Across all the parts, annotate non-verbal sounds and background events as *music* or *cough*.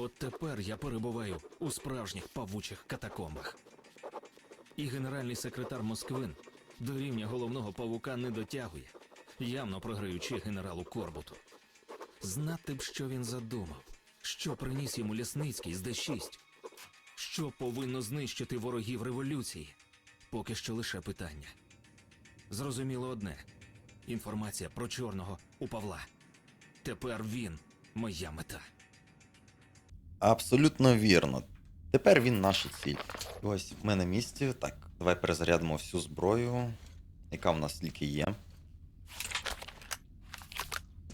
От тепер я перебуваю у справжніх павучих катакомбах. І генеральний секретар Москвин до рівня головного павука не дотягує, явно програючи генералу Корбуту. Знати б, що він задумав, що приніс йому Лясницький з Д6, що повинно знищити ворогів революції, поки що лише питання. Зрозуміло одне: інформація про чорного у Павла. Тепер він моя мета. Абсолютно вірно. Тепер він наша ціль. Ось ми на місці. Так, давай перезарядимо всю зброю, яка в нас тільки є.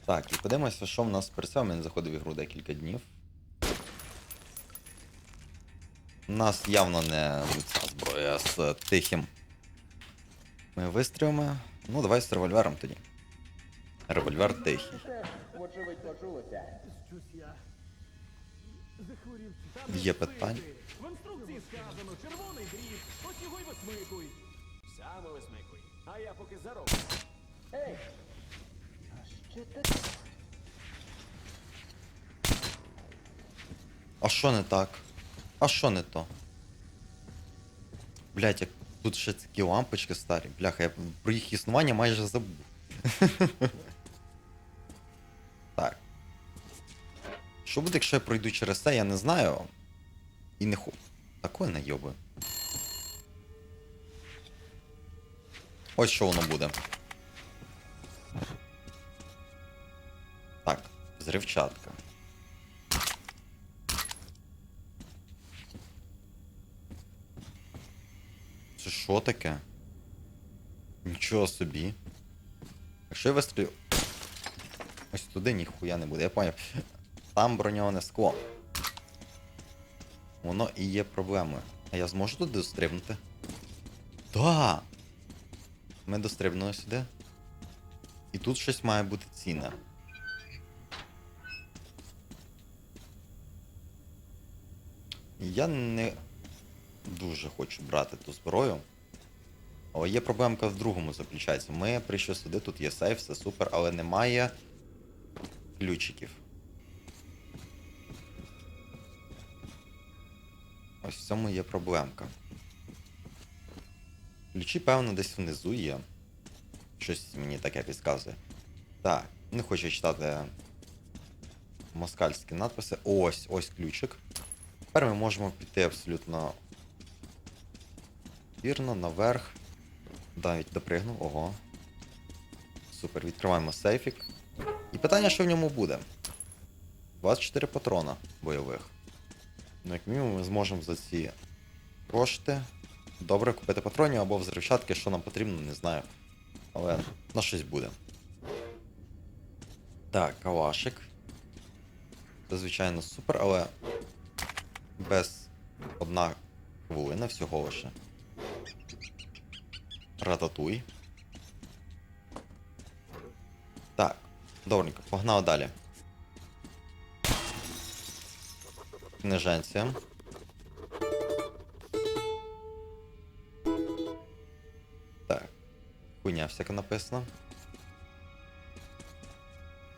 Так, і подивимося, що в нас цим. Я заходив в ігру декілька днів. У нас явно не ця зброя з тихим ми вистрілами. Ну, давай з револьвером тоді. Револьвер тихий. Є питання. В інструкції сказано, червоний дріт, ось його й висмикуй. Саме висмикуй. А я поки зароблю. Ей! А що таке? А що не так? А що не то? Блять, як тут ще такі лампочки старі. Бляха, я про їх існування майже забув. *laughs* Що буде, якщо я пройду через це, я не знаю. І не ху. Такое найобую. Ось що воно буде. Так, взривчатка. Це що таке? Нічого собі. Якщо я вистрілю. Ось туди ніхуя не буде, я поняв. Там броньоване скло. Воно і є проблемою. А я зможу туди дострибнути? Да! Ми дострибнули сюди. І тут щось має бути цінне. Я не дуже хочу брати ту зброю. Але є проблемка в другому заключається. Ми прийшли сюди, тут є сейф, все супер, але немає ключиків. Ось в цьому є проблемка. Ключі, певно, десь внизу є. Щось мені таке підказує. Так, не хочу читати москальські надписи. Ось, ось ключик. Тепер ми можемо піти абсолютно вірно, наверх. Навіть допригнув, ого. Супер, відкриваємо сейфік. І питання, що в ньому буде? 24 патрона бойових. Ну, як мінімум, ми зможемо за ці кошти добре купити патронів або взривчатки, що нам потрібно, не знаю. Але на щось буде. Так, калашик. Це, звичайно, супер, але без одна хвилина всього лише. Рататуй. Так, добренько, погнали далі. Книженція. Так. Хуйня всяка написана.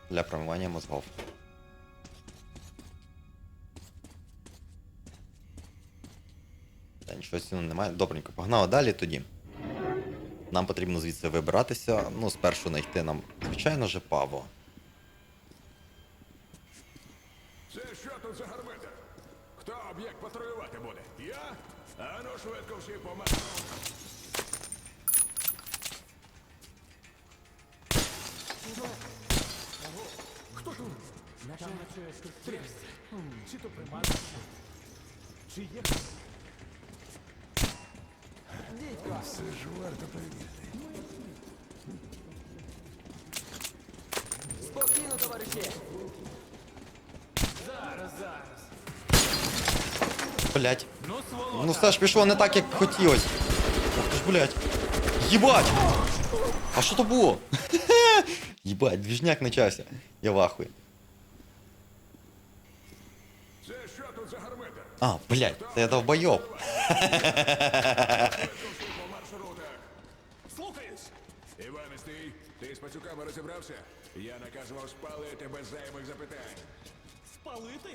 Для промивання мозгов. Та нічого цінного немає. Добренько, погнали далі тоді. Нам потрібно звідси вибиратися. Ну, спершу знайти нам, звичайно же, Павло. Це що тут за гармидер? Об'єкт патрулювати буде? Я? Ану швидко всі помер. Хто тут? Наче трясся. Чи то приманка? Чи є? Дідько! Це ж варто перевірити. Спокійно, товариші! Зараз, зараз. Блять. Ну, сволота. Ну все ж пішло не так, як хотілось. Ох ти ж, блять. Єбать! А що то було? *laughs* Єбать, двіжняк почався. Я в ахуї. Це що тут за гармидер? А, блять, це я довбойоб. Всі по маршрутах. Слухаюсь. Іване, стій. Ти з пацюками розібрався? Я наказував спалити без зайвих запитань. Спалити?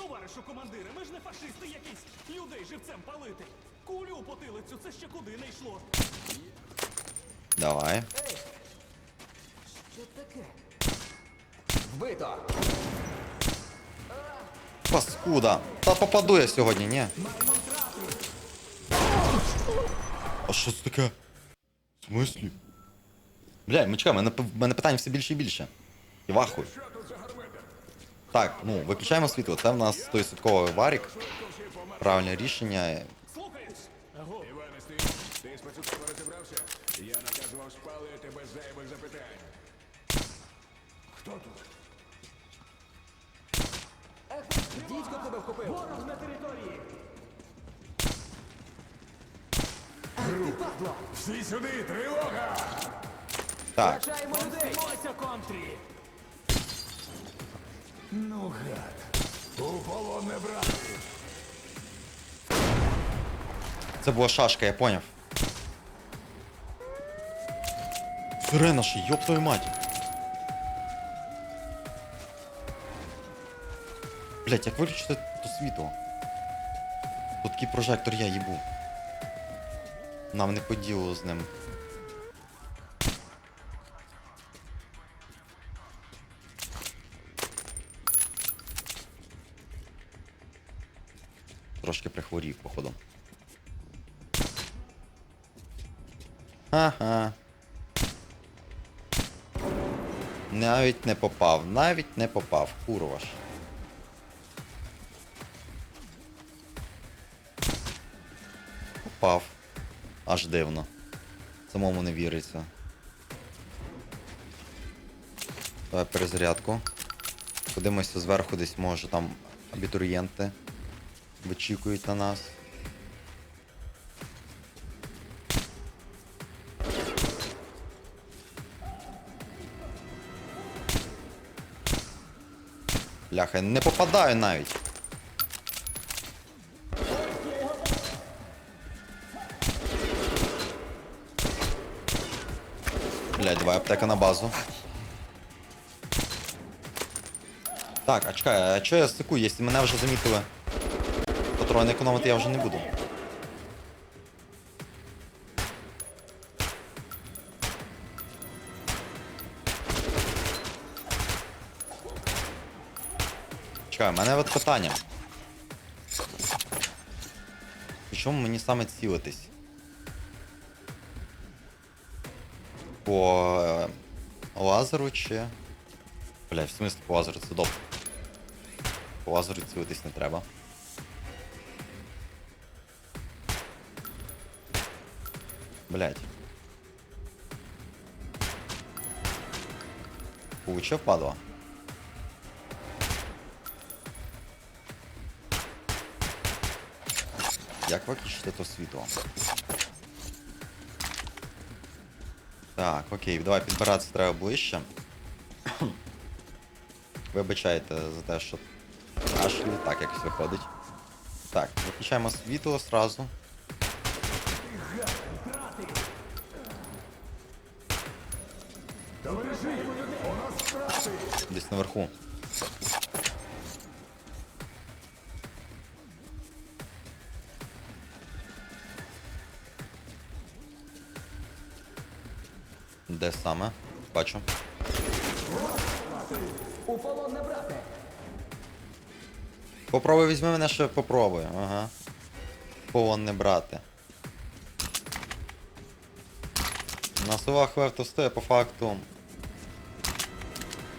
Товаришу командире, ми ж не фашисти якісь людей живцем палити. Кулю у потилицю, це ще куди не йшло. Давай. Що таке? Вбито! Паскуда. Та попаду я сьогодні, ні. А що це таке? В смислі? Бля, ми чекаємо, мене, мене питань все більше і більше. І вахуй. Що тут за гармидер? Так, ну, виключаємо світло. Це в нас той святковий варік. Правильне рішення. Іване ти пацюками розібрався? Я наказував спалити без зайвих запитань. Хто тут? Дідько тебе вхопив! ворог на території. Всі сюди, тривога! Так, Втрачаємо людей! Контрі. Ну, гад. У полон не брати. це була шашка, я поняв. Сирена ж, йоп твою мать. Блять, як виключити то світло? Тут такий прожектор я їбу. Нам не по ділу з ним. Трошки прихворів, походу. Ага. Навіть не попав, навіть не попав, курва ж. Попав. Аж дивно. Самому не віриться. Давай перезарядку. Подивимося зверху десь може там абітурієнти вичікують на нас. Ляха, не попадаю навіть. Блядь, давай аптека на базу. Так, а чекай, а чого я стикую, якщо мене вже замітили? Патрони економити я вже не буду. Чекай, у мене от питання. Чому мені саме цілитись? По е, лазеру чи. Бля, в смислі по лазеру це добре. По лазеру цілитись не треба. Блять. Получив падла. Як виключити то світло? Так, окей, давай підбиратися треба ближче. *coughs* Вибачайте за те, що кашлю, так якось виходить. Так, виключаємо світло сразу. Десь наверху. Де саме? Бачу. У не брати! Попробуй візьми мене ще попробуй. Ага. Полон не брати. На словах варто стоїть, по факту.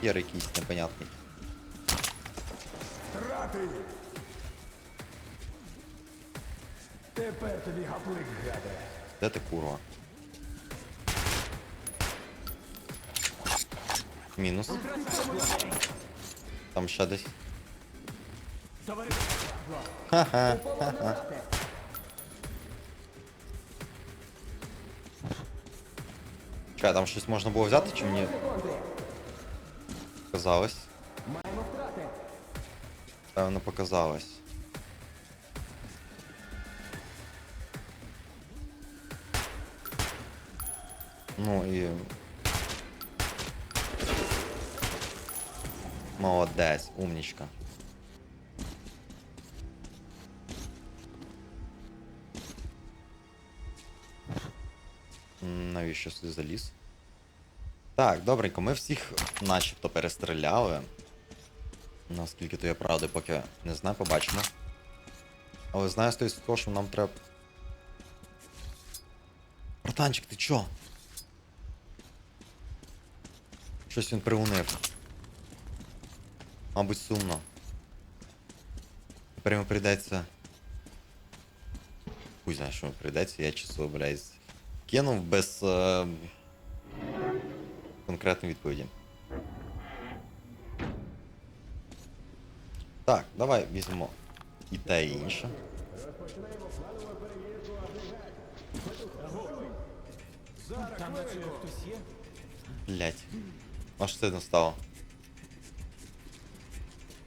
Є якийсь непонятний. Трати! Тепер тобі гаплик, гаде. Де ти курва? Мінус. Там ще десь. Товариш, Чекай, там щось можна було взяти, чи мені показалось. Певно показалось. Ну и і... Молодець, умнічка. Навіщо сюди заліз? Так, добренько, ми всіх начебто перестріляли. Наскільки то я правди, поки не знаю, побачимо. Але знаю з того, що нам треба. Братанчик, ти чо? Щось він приунив. Мабуть, сумно. Тепер йому прийдеться. Хуй знає, що йому прийдеться, я часу, блядь, кинув без е... конкретної відповіді. Так, давай візьмемо і те, і інше. Там на цьому хтось є? Блять. Аж це не стало.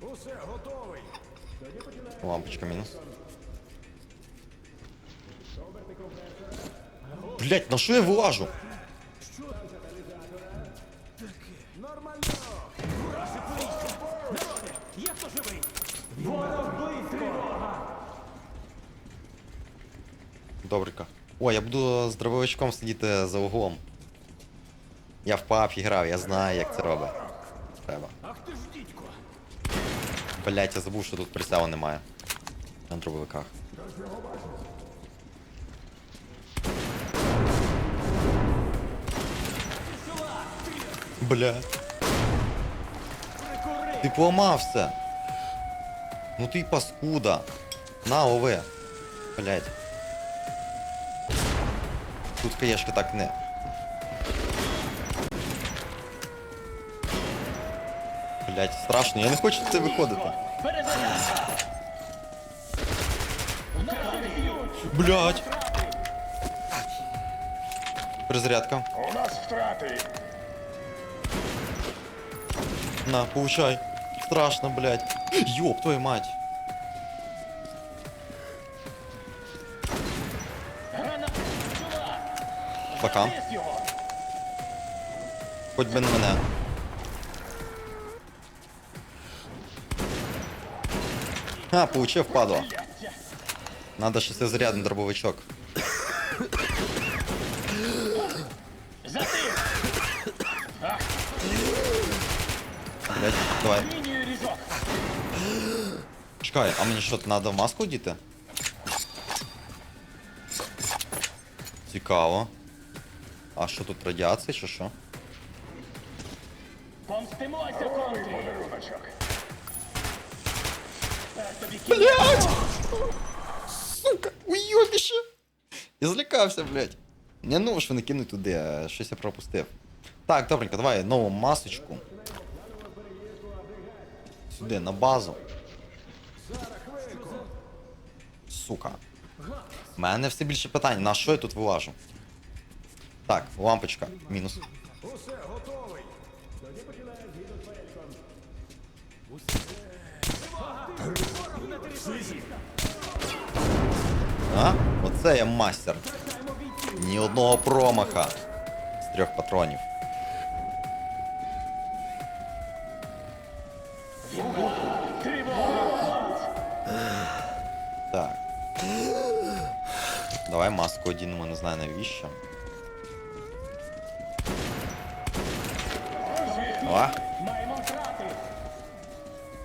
Усе, готовий. Лампочка мінус. Блять, на що я вилажу? Добренько. О, я буду з дробовичком сидіти за углом. Я в папі грав, я знаю, як це робить. Треба. Блять, я забув, що тут прицелу немає. На дробовиках. Бля. Ти поламався. Ну ти паскуда. На, лови. Блять. Тут хаєшки так не. Блять, страшно, я не хочу це виходити. Блять. Втрати. На, получай. Страшно, блять. Ёб твою мать. Пока. Хоть би не мене. А, получив, падла. Надо шестизарядний дробовичок. Блять, давай. Чекай, а мені що, треба в маску діти? Цікаво. А що тут радіація, чи що? Помстимося, контрі! Блять! Сука, уйобище! Я злякався, блять. Не ну ж вони кинуть туди, а щось я пропустив. Так, добренько, давай нову масочку. Сюди, на базу. Сука. У мене все більше питань, на що я тут вилажу? Так, лампочка, мінус. Усе, готовий. А? Оце я мастер. Ні одного промаха з трьох патронів. Так. Давай маску одінемо, не знаю навіщо. О, Маємо втрати!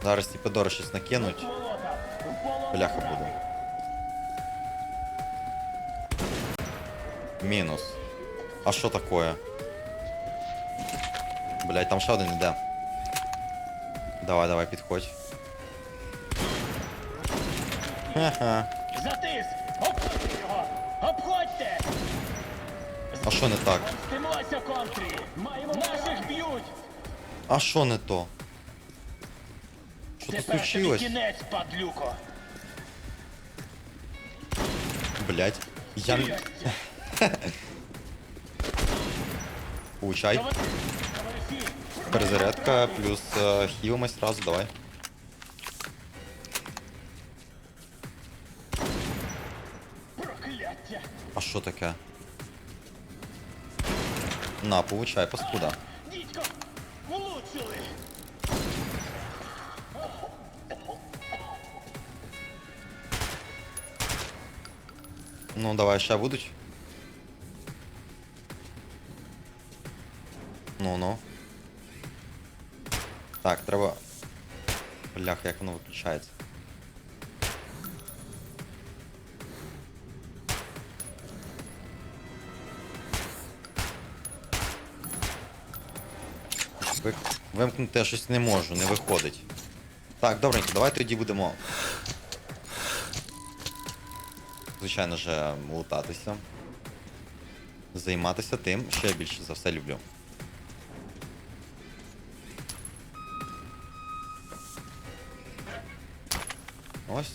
зараз ці подори щось накинуть. Молота! В полон Бляха буде. Мінус. А що таке? Блять, там ще один іде. Давай, давай, підходь. Ха-ха. Затис! Обходьте його! Обходьте! А що не так? Помстимося, контрі! Маємо наших б'ють! А що не то? Що тут Тепер тобі случилось? кінець, падлюко! Блять. Я... не- Получай. Товариші! *laughs* Перезарядка плюс е, хілимось сразу, давай. Прокляття! А що таке? На, получай, паскуда. Влучили! Ну, давай, ще будуть. Ну-ну. Так, треба... Блях, як воно выключается. Вимкнути я щось не можу, не виходить. Так, добренько, давай тоді будемо. Звичайно же, лутатися. Займатися тим, що я більше за все люблю. Ось.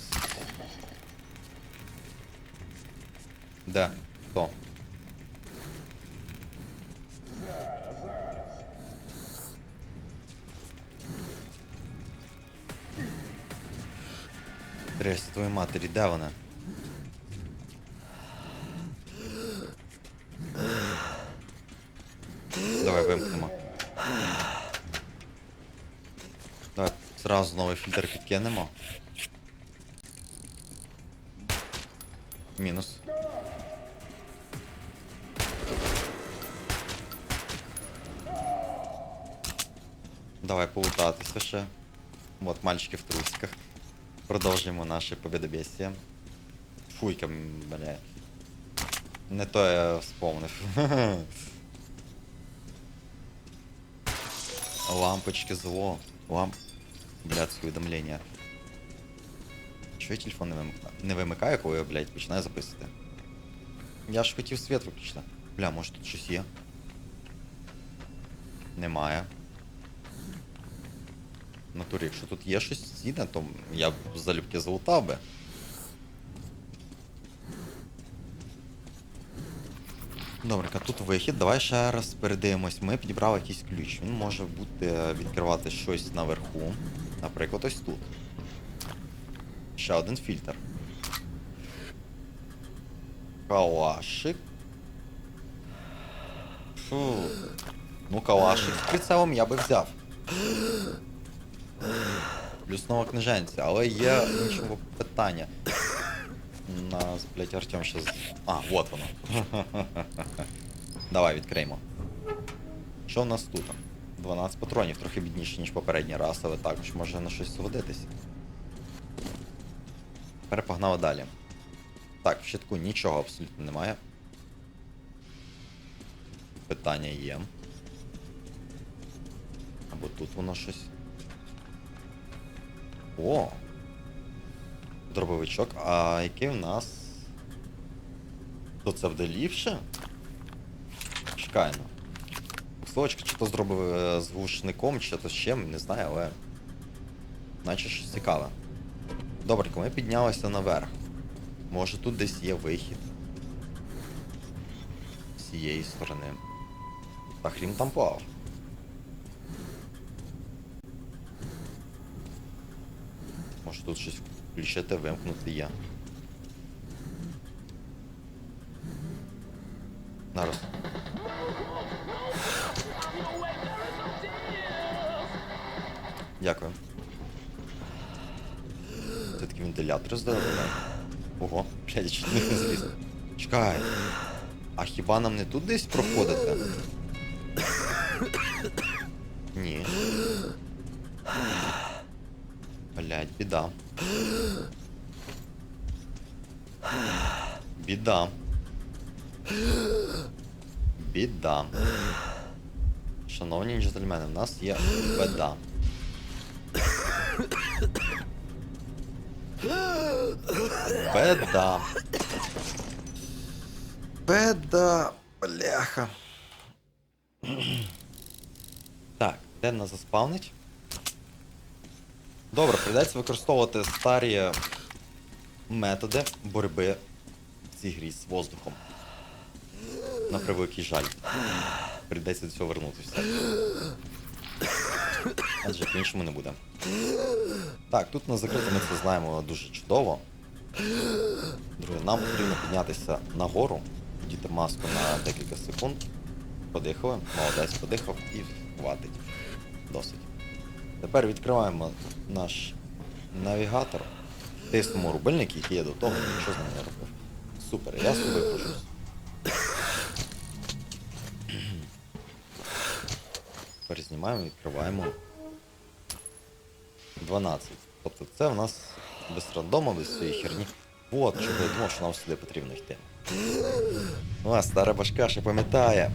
Де? Хто? Трясся твоїй матері, де вона? Давай вимкнемо. Давай зразу новий фільтр підкинемо. Мінус. Давай полутатися ще. От мальчики в трусиках. Продовжуємо наше побєдобєсія. Фуйка, бля. Не то я вспомнив. *laughs* Лампочки зло. Ламп. Блядське уведомлення. Чого я телефон не вимикаю? Не вимикаю, коли я, блядь, починаю записувати. Я ж хотів світ виключити. Бля, може тут щось є? Немає. Натурі, якщо тут є щось цінне, то я б залюбки залутав би. Добренько, тут вихід. Давай ще раз передивимось. Ми підібрали якийсь ключ. Він може бути е, відкривати щось наверху. Наприклад, ось тут. Ще один фільтр. Калашик. Фу. Ну, калашик з прицелом я би взяв. Плюс нова книженця, але є іншого питання. Нас, блять, Артем з... А, вот воно. Давай відкриємо. Що в нас тут? 12 патронів, трохи бідніше, ніж попередній раз, але також може на щось згодитись. Тепер погнали далі. Так, в щитку нічого абсолютно немає. Питання є. Або тут воно щось. О! Дробовичок. А який в нас. То це буде ліпше? Чекай ну. Словочка, чи то зробив е, з глушником, чи то з чим, не знаю, але. Наче щось цікаве. Добренько, ми піднялися наверх. Може тут десь є вихід. З цієї сторони. Та хрім там плав. Може тут щось включити, вимкнути є. Нараз. Дякую. Це такі вентилятори здорові. Ого, блядь, чуть не зліз. Чекай. А хіба нам не тут десь проходити? Ні. біда. Біда. Біда. Шановні джентльмени, в нас є беда. Беда. Беда. Бляха. Так, де нас заспавнить? Добре, прийдеться використовувати старі методи боротьби в цій грі з воздухом. На превеликий жаль. Прийдеться до цього вернутися. Адже по-іншому не буде. Так, тут на закрито ми це знаємо дуже чудово. Друге, нам потрібно піднятися нагору, діти маску на декілька секунд. Подихали, молодець подихав і хватить. Досить. Тепер відкриваємо наш навігатор, тиснемо рубильник, який я до того нічого з ним робив. Супер, я собі кружусь. Нажимаємо, відкриваємо. 12. Тобто це в нас без рандома, без цієї херні. От, чого я думав, що нам сюди потрібно йти. О, стара башка ще пам'ятає.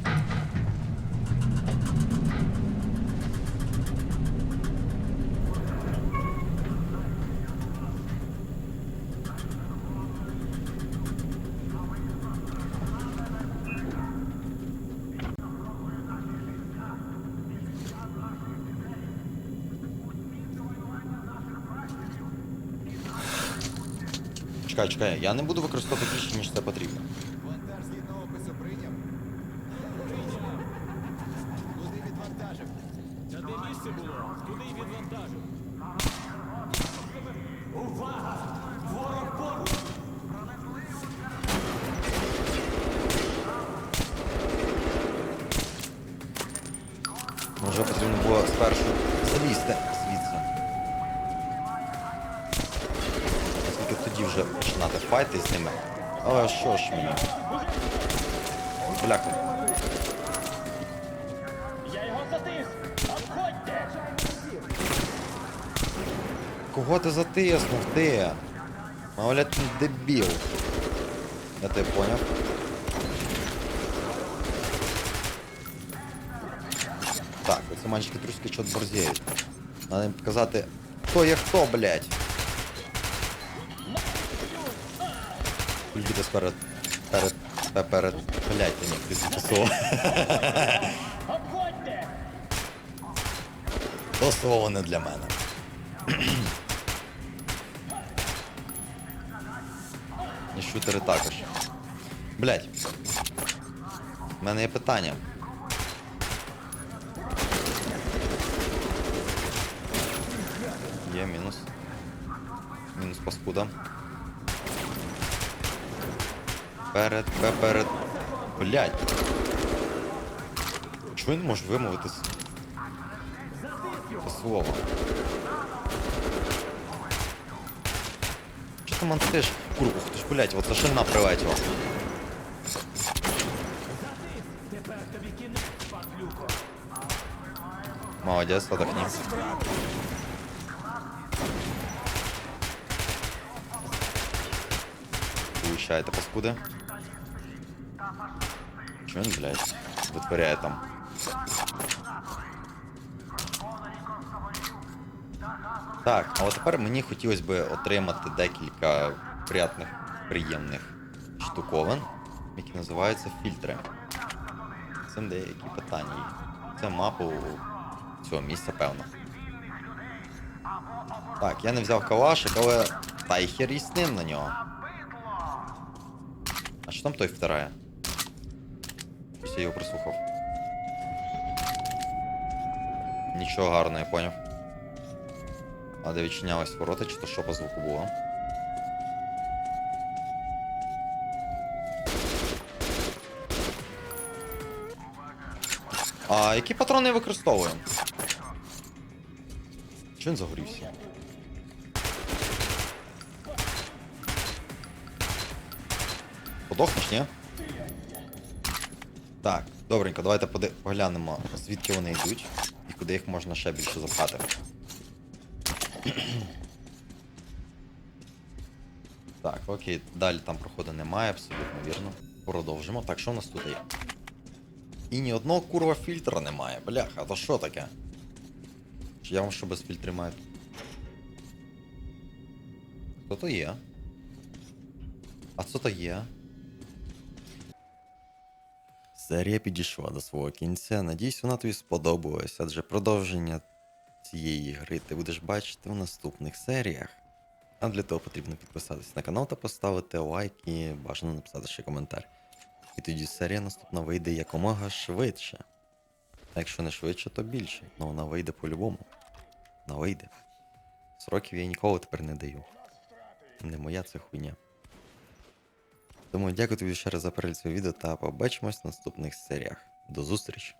Чекай, чекай, я не буду використовувати більше, ніж це потрібно. Вантаж згідно опису прийняв. Куди відвантажив? Та де місце було? Туди відвантажив. Увага! Ворог поруч! Може потрібно було спершу залізти звідси. Оскільки тоді вже починати файти з ними. Але що ж мені? Бляха. Я його затис! Обходьте! Кого ти затиснув, ти? Мовляв, ти дебіл. Я тебе поняв. Так, оці мальчики трошки чот борзіють. Надо їм показати, хто є хто, блядь. Кульбітес перед... перед... пе- перед... Блядь, ні, ти! То слово не для мене. І шутери також. Блять. У мене є питання. Є мінус. Мінус паскуда. Перед, пе- перед. Блять. Чого він може вимовити з- це слово? Що ти мантиш? Курва, ух ти ж, блять, от зашельна прилетіла. Тепер тобі кінець, падлюко. Молодець, Чого він, блядь, витворяє там? Так, а от тепер мені хотілося б отримати декілька приятних, приємних штуковин, які називаються фільтри. Це деякі питання. Це мапу цього місця, певно. Так, я не взяв калашик, але. Та й хер ним на нього. А що там той втирає? Ось я його прослухав. Нічого гарного, я поняв. А де відчинялись ворота, чи то що по звуку було? А які патрони я використовую? Чи він загорівся? Подохнеш, ні? Так, добренько, давайте поглянемо, звідки вони йдуть і куди їх можна ще більше запхати. *clears throat* Так, окей, далі там проходу немає, абсолютно вірно. Продовжимо. Так, що у нас тут є? І ні одного курва фільтра немає. Бляха, то що таке? Чи я вам що без фільтри маю? Хто то є? А що то є? Серія підійшла до свого кінця. Надіюсь, вона тобі сподобалась, адже продовження цієї гри ти будеш бачити в наступних серіях. А для того потрібно підписатись на канал та поставити лайк і бажано написати ще коментар. І тоді серія наступна вийде якомога швидше. Якщо не швидше, то більше. Ну вона вийде по-любому. Вона вийде. Сроків я ніколи тепер не даю. Не моя це хуйня. Тому дякую тобі ще раз за перегляд цього відео та побачимось в наступних серіях. До зустрічі!